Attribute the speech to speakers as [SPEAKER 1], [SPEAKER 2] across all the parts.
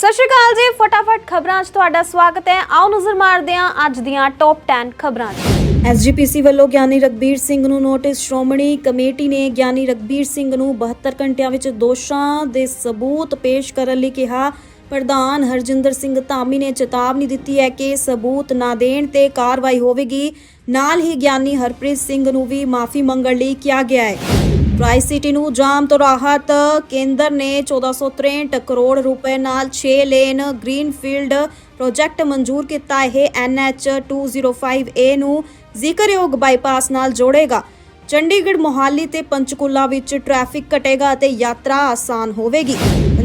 [SPEAKER 1] ਸਤਿ ਸ਼੍ਰੀ ਅਕਾਲ ਜੀ, ਫਟਾਫਟ ਖਬਰਾਂ 'ਚ ਤੁਹਾਡਾ ਸਵਾਗਤ ਹੈ। ਆਓ ਨਜ਼ਰ ਮਾਰਦੇ ਹਾਂ ਅੱਜ ਦੀਆਂ ਟੌਪ 10 ਖਬਰਾਂ 'ਚ।
[SPEAKER 2] ਐਸਜੀਪੀਸੀ ਵੱਲੋਂ ਗਿਆਨੀ ਰਗਬੀਰ ਸਿੰਘ ਨੂੰ ਨੋਟਿਸ ਸ਼੍ਰੋਮਣੀ ਕਮੇਟੀ ਨੇ ਗਿਆਨੀ ਰਗਬੀਰ ਸਿੰਘ ਨੂੰ 72 ਘੰਟਿਆਂ ਵਿੱਚ ਦੋਸ਼ਾਂ ਦੇ ਸਬੂਤ ਪੇਸ਼ ਕਰਨ ਲਈ ਕਿਹਾ। ਪ੍ਰਧਾਨ ਹਰਜਿੰਦਰ ਸਿੰਘ ਧਾਮੀ ਨੇ ਚੇਤਾਵਨੀ ਦਿੱਤੀ ਹੈ ਕਿ ਸਬੂਤ ਨਾ ਦੇਣ ਤੇ ਕਾਰਵਾਈ ਹੋਵੇਗੀ। ਨਾਲ ਹੀ ਗਿਆਨੀ ਹਰਪ੍ਰੀਤ ਸਿੰਘ ਨੂੰ ਵੀ ਮਾਫੀ ਮੰਗਣ ਲਈ ਕਿਹਾ ਗਿਆ ਹੈ। ਟਰਾਈ ਸਿਟੀ ਨੂੰ ਜਾਮ ਤੋਂ ਰਾਹਤ, ਕੇਂਦਰ ਨੇ 1463 ਕਰੋੜ ਰੁਪਏ ਨਾਲ 6 ਲੇਨ ਗ੍ਰੀਨਫੀਲਡ ਪ੍ਰੋਜੈਕਟ ਮਨਜ਼ੂਰ ਕੀਤਾ। ਇਹ NH 205A ਨੂੰ ਜ਼ਿਕਰਯੋਗ ਬਾਈਪਾਸ ਨਾਲ ਜੋੜੇਗਾ। ਚੰਡੀਗੜ੍ਹ, ਮੋਹਾਲੀ ਤੇ ਪੰਚਕੂਲਾ ਵਿੱਚ ਟ੍ਰੈਫਿਕ ਘਟੇਗਾ ਅਤੇ ਯਾਤਰਾ ਆਸਾਨ ਹੋਵੇਗੀ।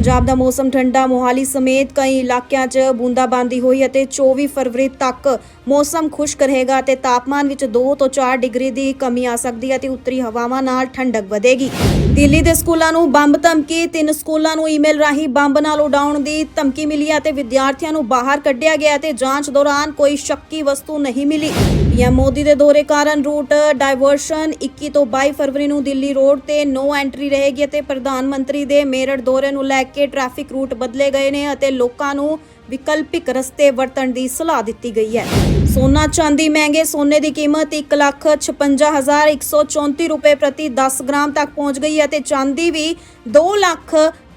[SPEAKER 2] ਪੰਜਾਬ ਦਾ ਮੌਸਮ ਠੰਡਾ, ਮੋਹਾਲੀ ਸਮੇਤ ਕਈ ਇਲਾਕਿਆਂ 'ਚ ਬੂੰਦਾਬਾਂਦੀ ਹੋਈ ਅਤੇ 24 ਫਰਵਰੀ ਤੱਕ ਮੌਸਮ ਖੁਸ਼ਕ ਰਹੇਗਾ ਤੇ ਤਾਪਮਾਨ ਵਿੱਚ 2 ਤੋਂ 4 ਡਿਗਰੀ ਦੀ ਕਮੀ ਆ ਸਕਦੀ ਹੈ ਤੇ ਉੱਤਰੀ ਹਵਾਵਾਂ ਨਾਲ ਠੰਡਕ ਵਧੇਗੀ। ਦਿੱਲੀ ਦੇ ਸਕੂਲਾਂ ਨੂੰ ਬੰਬ ਧਮਕੀ, ਤਿੰਨ ਸਕੂਲਾਂ ਨੂੰ ਈਮੇਲ ਰਾਹੀਂ ਬੰਬ ਨਾਲ ਉਡਾਉਣ ਦੀ ਧਮਕੀ ਮਿਲੀ ਹੈ ਤੇ ਵਿਦਿਆਰਥੀਆਂ ਨੂੰ ਬਾਹਰ ਕੱਢਿਆ ਗਿਆ ਅਤੇ ਜਾਂਚ ਦੌਰਾਨ ਕੋਈ ਸ਼ੱਕੀ ਵਸਤੂ ਨਹੀਂ ਮਿਲੀ। ਪੀਐਮ ਮੋਦੀ ਦੇ ਦੌਰੇ ਕਾਰਨ ਰੂਟ ਡਾਇਵਰਸ਼ਨ 21 ਤੋਂ 22 ਫਰਵਰੀ ਨੂੰ ਦਿੱਲੀ ਰੋਡ ਤੇ ਨੋ ਐਂਟਰੀ ਰਹੇਗੀ ਅਤੇ ਪ੍ਰਧਾਨ ਮੰਤਰੀ ਦੇ ਮੇਰਠ ਦੌਰੇ ਨੂੰ ਲੈ ਕੇ ਟ੍ਰੈਫਿਕ ਰੂਟ ਬਦਲੇ ਗਏ ਨੇ ਅਤੇ ਲੋਕਾਂ ਨੂੰ ਵਿਕਲਪਿਕ ਰਸਤੇ ਵਰਤਣ ਦੀ ਸਲਾਹ ਦਿੱਤੀ ਗਈ ਹੈ। ਸੋਨਾ ਚਾਂਦੀ ਮਹਿੰਗੇ ਸੋਨੇ ਦੀ ਕੀਮਤ 156134 ਰੁਪਏ ਪ੍ਰਤੀ 10 ਗ੍ਰਾਮ ਤੱਕ ਪਹੁੰਚ ਗਈ ਹੈ ਤੇ ਚਾਂਦੀ ਵੀ 2 ਲੱਖ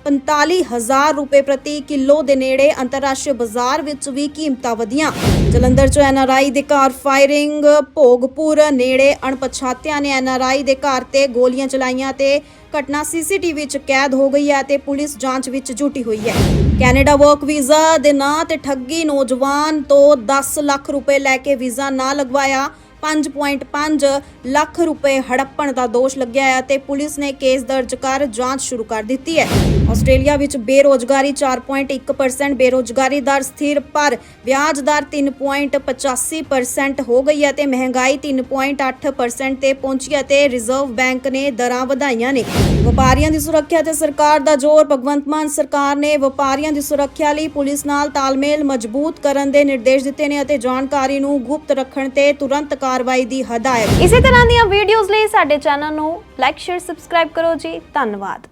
[SPEAKER 2] 45000 ਰੁਪਏ ਪ੍ਰਤੀ ਕਿਲੋ ਦੇ ਨੇੜੇ ਅੰਤਰਰਾਸ਼ਟਰੀ ਬਾਜ਼ਾਰ ਵਿੱਚ ਵੀ ਕੀਮਤਾਂ ਵਧੀਆਂ। ਜਲੰਧਰ 'ਚ ਐਨਆਰਆਈ ਦੇ ਘਰ ਫਾਇਰਿੰਗ, ਭੋਗਪੁਰ ਨੇੜੇ ਅਣਪਛਾਤਿਆਂ ਨੇ ਐਨਆਰਆਈ ਦੇ ਘਰ ਤੇ ਗੋਲੀਆਂ ਚਲਾਈਆਂ ਤੇ ਘਟਨਾ ਸੀਸੀਟੀਵੀ 'ਚ ਕੈਦ ਹੋ ਗਈ ਹੈ ਤੇ ਪੁਲਿਸ ਜਾਂਚ ਵਿੱਚ ਜੁਟੀ ਹੋਈ ਹੈ। ਕੈਨੇਡਾ ਵਰਕ ਵੀਜ਼ਾ ਦੇ ਨਾਂ ਤੇ ਠੱਗੀ ਨੌਜਵਾਨ ਤੋਂ 10 ਲੱਖ ਰੁਪਏ ਲੈ ਕੇ ਵੀਜ਼ਾ ਨਾ ਲਗਵਾਇਆ। 5.5 ਲੱਖ ਰੁਪਏ ਹੜੱਪਣ ਦਾ ਦੋਸ਼ ਲੱਗਿਆ ਹੈ ਤੇ ਪੁਲਿਸ ਨੇ ਕੇਸ ਦਰਜ ਕਰ ਜਾਂਚ ਸ਼ੁਰੂ ਕਰ ਦਿੱਤੀ ਹੈ। ਆਸਟ੍ਰੇਲੀਆ ਵਿੱਚ ਬੇਰੋਜ਼ਗਾਰੀ 4.1% ਬੇਰੋਜ਼ਗਾਰੀ ਦਰ ਸਥਿਰ, ਪਰ ਵਿਆਜ ਦਰ 3.85% ਹੋ ਗਈ ਹੈ ਤੇ ਮਹਿੰਗਾਈ 3.8% ਤੇ ਪਹੁੰਚੀ ਹੈ ਤੇ ਰਿਜ਼ਰਵ ਬੈਂਕ ਨੇ ਦਰਾਂ ਵਧਾਈਆਂ ਨੇ। ਵਪਾਰੀਆਂ ਦੀ ਸੁਰੱਖਿਆ ਤੇ ਸਰਕਾਰ ਦਾ ਜ਼ੋਰ। ਭਗਵੰਤ ਮਾਨ ਸਰਕਾਰ ਨੇ ਵਪਾਰੀਆਂ ਦੀ ਸੁਰੱਖਿਆ ਲਈ ਪੁਲਿਸ ਨਾਲ ਤਾਲਮੇਲ ਮਜ਼ਬੂਤ ਕਰਨ ਦੇ ਨਿਰਦੇਸ਼ ਦਿੱਤੇ ਨੇ ਅਤੇ ਜਾਣਕਾਰੀ ਨੂੰ ਗੁਪਤ ਰੱਖਣ ਤੇ ਤੁਰੰਤ ਕਾਰਵਾਈ ਦੀ ਹਦਾਇਤ।
[SPEAKER 1] ਇਸੇ ਤਰ੍ਹਾਂ ਦੀਆਂ ਵੀਡੀਓਜ਼ ਲਈ ਸਾਡੇ ਚੈਨਲ ਨੂੰ ਲਾਈਕ ਸ਼ੇਅਰ ਸਬਸਕ੍ਰਾਈਬ ਕਰੋ ਜੀ। ਧੰਨਵਾਦ।